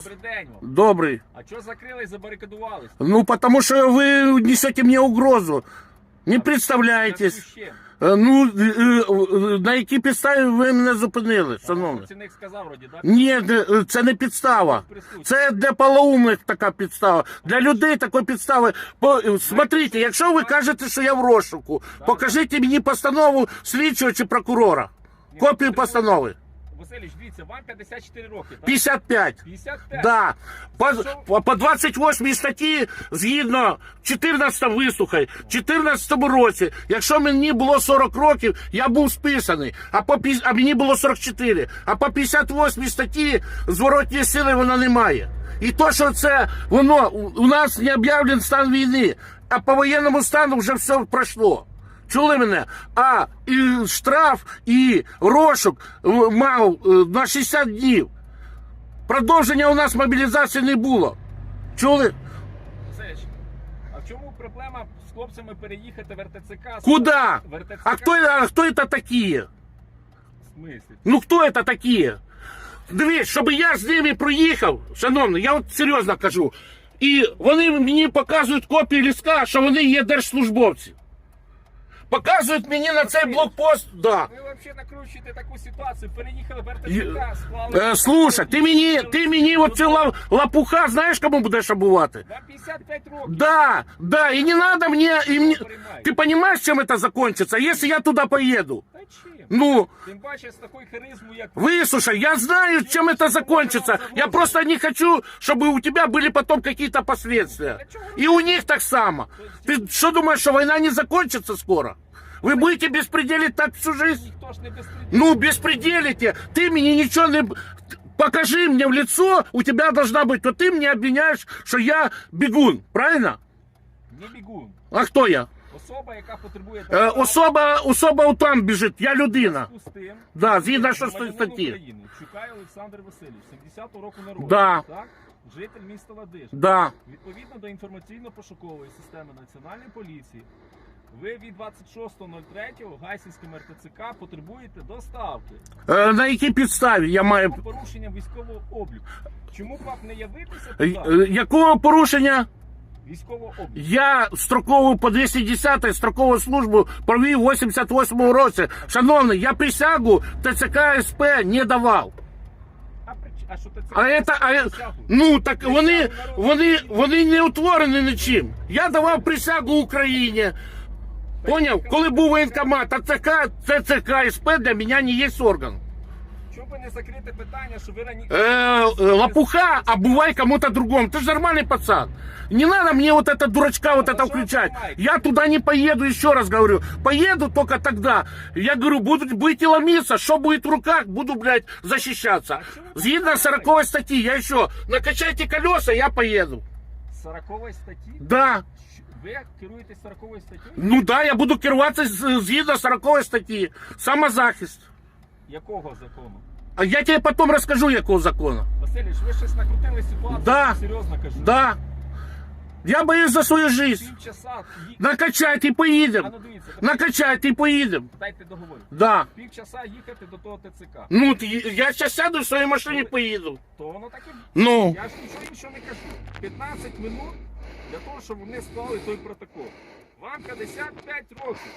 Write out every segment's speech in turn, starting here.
Добрий день вам. Добрый. А чого закрили і забарикадувались? Ну, потому что вы несете мне угрозу. Не представляєтесь. Зв'язку з чим? Е, Ну, е, е, на якій підставі ви мене зупинили, шановний? Працівник сказав вроді, так? Ні, не- це не підстава. Це для полоумних така підстава. Для людей такої підстави. По- Смотрите, якщо ви кажете, що я в розшуку, покажіть мені постанову слідчого чи прокурора. Копію постанови. Васильович, дивіться, вам 54 роки, так? 55. 55? Да. По, по, по 28 статті, згідно 14 вислухай, в 14 році, якщо мені було 40 років, я був списаний, а, по, пі- а мені було 44. А по 58 статті зворотньої сили вона немає. І то, що це воно, у, у нас не об'явлений стан війни, а по воєнному стану вже все пройшло. Чули мене? А і штраф, і розшук е, мав е, на 60 днів. Продовження у нас мобілізації не було. Чули? Васильович, а в чому проблема з хлопцями переїхати в РТЦК? Куда? В РТЦК? А кто, а кто это такие? В смислі? Ну хто это такие? Дивись, щоб я з ними проїхав, шановний, я от серйозно кажу. І вони мені показують копії ліска, що вони є держслужбовці. Показують мені на цей блокпост. Да. Ви взагалі накручуєте таку ситуацію, переїхали в Й- РТЦК, склали... Е, слушай, ти мені, ти мені оцю ла- лапуха знаєш, кому будеш обувати? Вам 55 років. Да, да, и не надо мне, и мне... Ты понимаешь, чем это закончится, если я туда поеду? Та чим? Ну, Тим паче з такою харизмою, як выслушай, я знаю, чем это закончится. Я просто не хочу, чтобы у тебя были потом какие-то последствия. И у них так само. Ты что думаешь, что война не закончится скоро? Вы будете беспределить так всю жизнь? ніхто ж не безпреділ. Ну, беспределите. Ты мне ничего не... Покажи мне в лицо, у тебя должна быть, то ты мне обвиняешь, что я бегун, правильно? Не бігун. А кто я? Особа, яка потребує Е, особа, особа там біжить, я людина. з тим, Да, згідно шостої громадянин статті. України, Чукай Олександр Васильович, 70-го року народу. Да. Так? Житель міста Ладиж. Да. Відповідно до інформаційно-пошукової системи Національної поліції, ви від 26.03 Гайсінським РТЦК потребуєте доставки Е, на якій підставі я маю. по порушенням військового обліку. Чому б вам не явитися Е, туди? е, Якого порушення? Військового обліку. Я строкову по 210 строкову службу провів у 88 році. Шановний, я присягу ТЦК СП не давав. А, при- а що ти? А это, а, ну так вони, вони, вони не утворені нічим. Я давав присягу Україні. Поняв? Коли був воєнкомат, а ЦК, ЦЦК СП для мене не є орган. Чому ви не закрите питання, що ви раніше... Э, э, лопуха, а бывай кому-то другому. Ты же нормальный пацан. Не надо мне вот это дурачка вот это включать. Я туда не поеду, еще раз говорю. Поеду только тогда. Я говорю, будут, будете ломиться, что будет в руках, буду, блядь, защищаться. Згідно 40 статьи, я еще, накачайте колеса, я поеду. 40 статті? Да. Щ- Ви керуєтесь 40 статтю? Ну да, я буду керуватися з- згідно 40 статті. Самозахист. Якого закону? А я тебе потом расскажу, якого закону. Васильович, ви щось накрутили ситуацію, Да. я серйозно кажу. Да. Я боюсь за свою жизнь. Півчаса, ї- Накачайте і а поїдемо. ну дивіться, Накачайте і поїдемо. дайте договорю. Да. Півчаса їхати до того ТЦК. Ну, т- я зараз сяду в своїй машині поїду. То воно так і Ну. Я ж нічого іншого не кажу. 15 минут для того, щоб вони склали той протокол. Вам 55 років.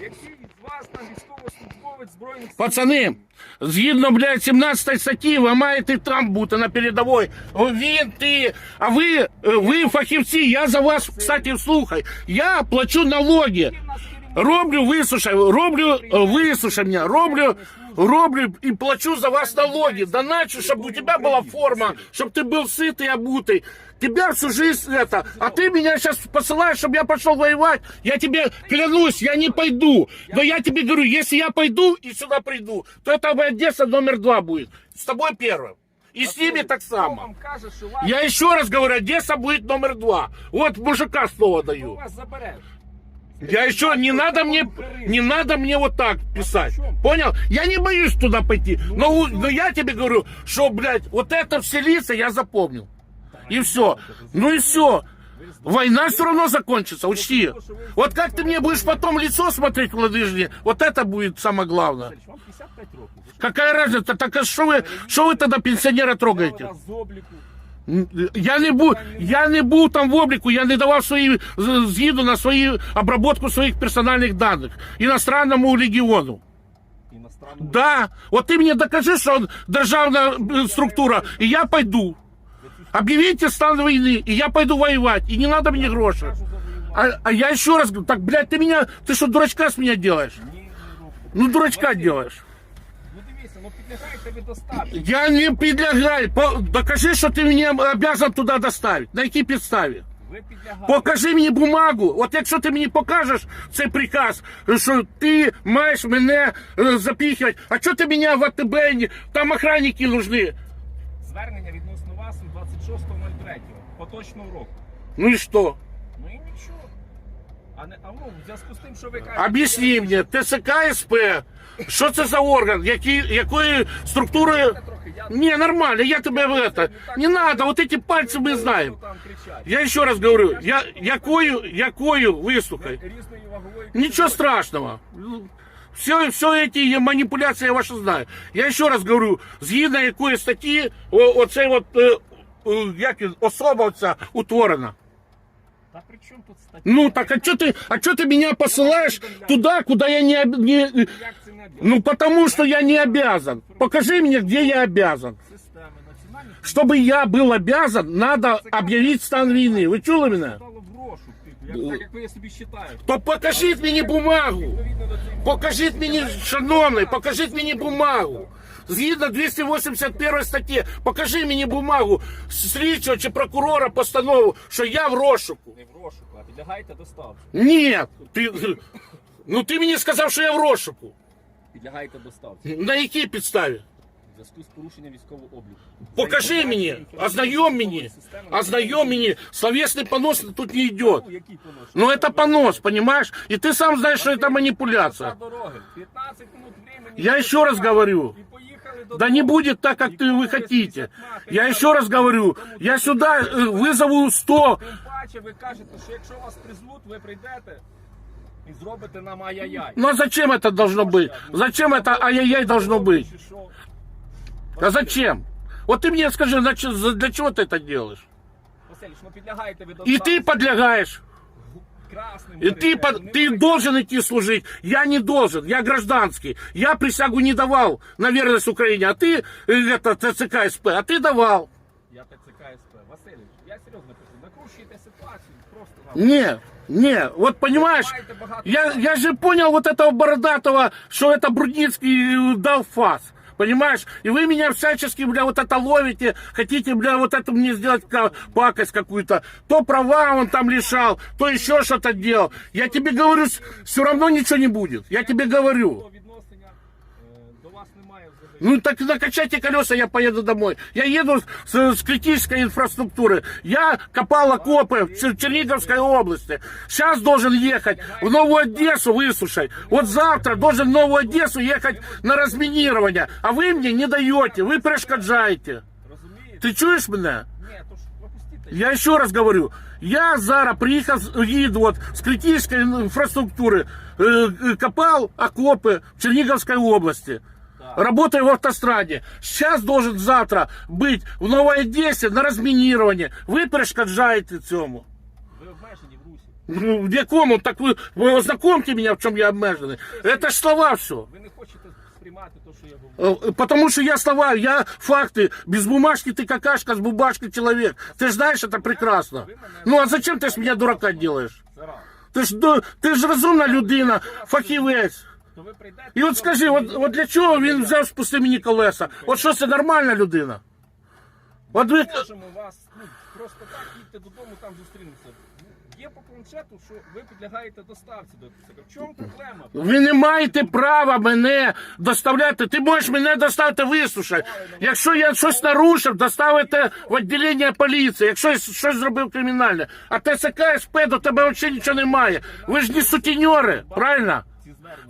Який з вас там військовослужбовець збройних сил? Пацани, згідно, блядь, 17 статті, ви маєте там бути на передовій. Він, ти, а ви, е, ви фахівці, я за вас, кстати, слухай, я плачу налоги. Який в нас керівник? Роблю висушай, роблю е, висушай мене, роблю, роблю і плачу за вас налоги. Доначу, щоб у тебя була форма, щоб ти був ситий, обутий. Тебя всю жизнь это, а ты меня сейчас посылаешь, чтобы я пошел воевать. Я тебе клянусь, я не пойду. Но я тебе говорю, если я пойду и сюда приду, то это Одесса номер два будет. С тобой первым. И с ними так само. Я еще раз говорю, Одесса будет номер два. Вот мужика слово даю. Я еще не надо мне, не надо мне вот так писать. Понял? Я не боюсь туда пойти. Но, у- но я тебе говорю, что, блядь, вот это вселиться я запомнил. И все. Ну и все. Война все равно закончится, учти. Вот как ты мне будешь потом лицо смотреть в ладыжне, вот это будет самое главное. Васильович, вам 55 років. Ви що, Какая разница? Так а что вы, что вы тогда пенсионера трогаете? вас з обліку. Я не був, я не був там в обліку, я не давав свої з- згіду на свою обработку своїх персональних даних іностранному легіону. Іностранному Да, от ти мені докажи, що он державна е, структура, і я пойду. Объявите стан войны, и я пойду воевать, и не надо мне гроши. кажу завоювати. А, а я еще раз говорю, так, блядь, ты меня, ты что, дурачка с меня делаешь? Ні, ні, руку. Ну, дурачка Василь, делаешь. Ну підлягаєте ви доставці. Я не підлягаю. По- Докажи, що ти мене обязан туди доставити. На якій підставі? Ви підлягаєте. Покажи мені бумагу. От якщо ти мені покажеш цей приказ, що ти маєш мене е, запіхувати, а що ти мене в АТБ, не- там охранники нужны. Звернення відносно вас від 26.03 поточного року. Ну і що? Ну і нічого. А не а ну, в зв'язку з тим, що ви кажете. Об'ясни мені, ТСК СП, що це за орган, які, якої структури. Я трохи, я Не, нормально, я тебе в это. Не надо, вот эти пальцы мы знаем. Там кричать. Я еще раз говорю, я, якою, якою, выслухай. Різної вагової Ничего категорії. страшного. Все, все эти манипуляции я ваши знаю. Я еще раз говорю, згідно якої статті о, оцей от, е, е, як він, особа оця утворена. Та при чому тут стаття? Ну так а что ты, а что ты меня посылаешь туда, куда я не, об- не Як це не об'єкт? ну потому что я не обязан. Покажи мне, где я обязан. Системи національних Чтобы я был обязан, надо объявить стан війни. Ви чули мене? стало в розшук, типу, як, так як ви собі вважаєте. То покажіть мені бумагу. Відповідно до цієї Покажіть мені, шановний, покажіть мені бумагу. Згідно 281 статті, покажи мені бумагу слідчого чи прокурора постанову, що я в розшуку. не в розшуку, а підлягаєте доставці. Ні, ти, ну ти мені сказав, що я в розшуку. Підлягаєте доставці. На якій підставі? В зв'язку з порушенням військового обліку. Покажи мені, ознайом мені, ознайом мені. Словесный понос тут не идет. Ну, який понос? Ну это понос, понимаешь? И ты сам знаешь, что это манипуляция. По дороги. 15 минут времени. Я еще раз говорю. І поїхали до Да не будет так, как ты, вы хотите. Я еще раз говорю, я сюда э, вызову 100. Тим паче ви кажете, що якщо вас призвуть, ви прийдете і зробите нам ай-яй-яй. Ну а зачем это должно быть? Зачем это ай-яй-яй должно быть? Чи що? А зачем? Вот ты мне скажи, для чё- за- для чего ты это делаешь? Василіч, ну підлягаєте ви И доставці. ты подлягаешь. красним. И ты, перейдете, под- не ты ви. должен идти служить. Я не должен. Я гражданский. Я присягу не давал на верность Украине. А ты, э, это, ТЦК СП, а ты давал. Я ТЦК СП. Васильович, я серйозно кажу, накручуєте ситуацію, просто вам. Не, не, вот понимаешь, Маєте багато я, прав. я же понял вот этого бородатого, что это Брудницкий э, дал фас. Понимаешь? И вы меня всячески, бля, вот это ловите, хотите, бля, вот это мне сделать ка- пакость какую-то. То права он там лишал, то еще что-то делал. Я тебе говорю, все равно ничего не будет. Я тебе говорю. До відношення е, до вас немає взагалі. Ну так накачайте колеса, я поеду домой. Я еду с, с критической инфраструктуры. Я копал окопы в Чер- Черниговской области. Сейчас должен ехать в Новую Одессу выслушай. Вот завтра должен в Новую Одессу ехать на разминирование. А вы мне не даете, вы перешкоджаете. Розумієте? Ты чуешь меня? Ні, то ж пропустите. Я еще раз говорю, я зараз приехал, еду вот с критической инфраструктуры, э, э, копал окопы в Черниговской области. Да. Работаю в автостраде. Сейчас должен завтра быть в Новой Одессе на разминирование. Ви перешкоджаєте цьому. Ви обмежені в Русі. Ну, в якому? Так ви, ви ознакомьте меня, в чем я обмежений. Это ж слова все. Ви не хочете сприймати те, що я говорю. Э, Потому что я слова, я факты. Без бумажки ты какашка, с бумажки человек. Ты ж знаешь это прекрасно. Ну а зачем ты с меня дурака делаешь? Це раз. Ти ж, до- ти ж розумна людина, фахівець. Прийдете. І от скажи, от, от для чого він взяв спусти мені колеса? От що це нормальна людина? От ви, можемо вас ну, просто так їдьте додому, там зустрінемося. Є по планшету, що ви підлягаєте доставці до ТЦК. В чому проблема? ви не маєте права мене доставляти. Ти можеш мене доставити вислушай. Якщо я щось нарушив, доставите в відділення поліції, якщо я щось зробив кримінальне. А ТСК СП до тебе взагалі нічого немає. Ви ж не сутіньори, правильно?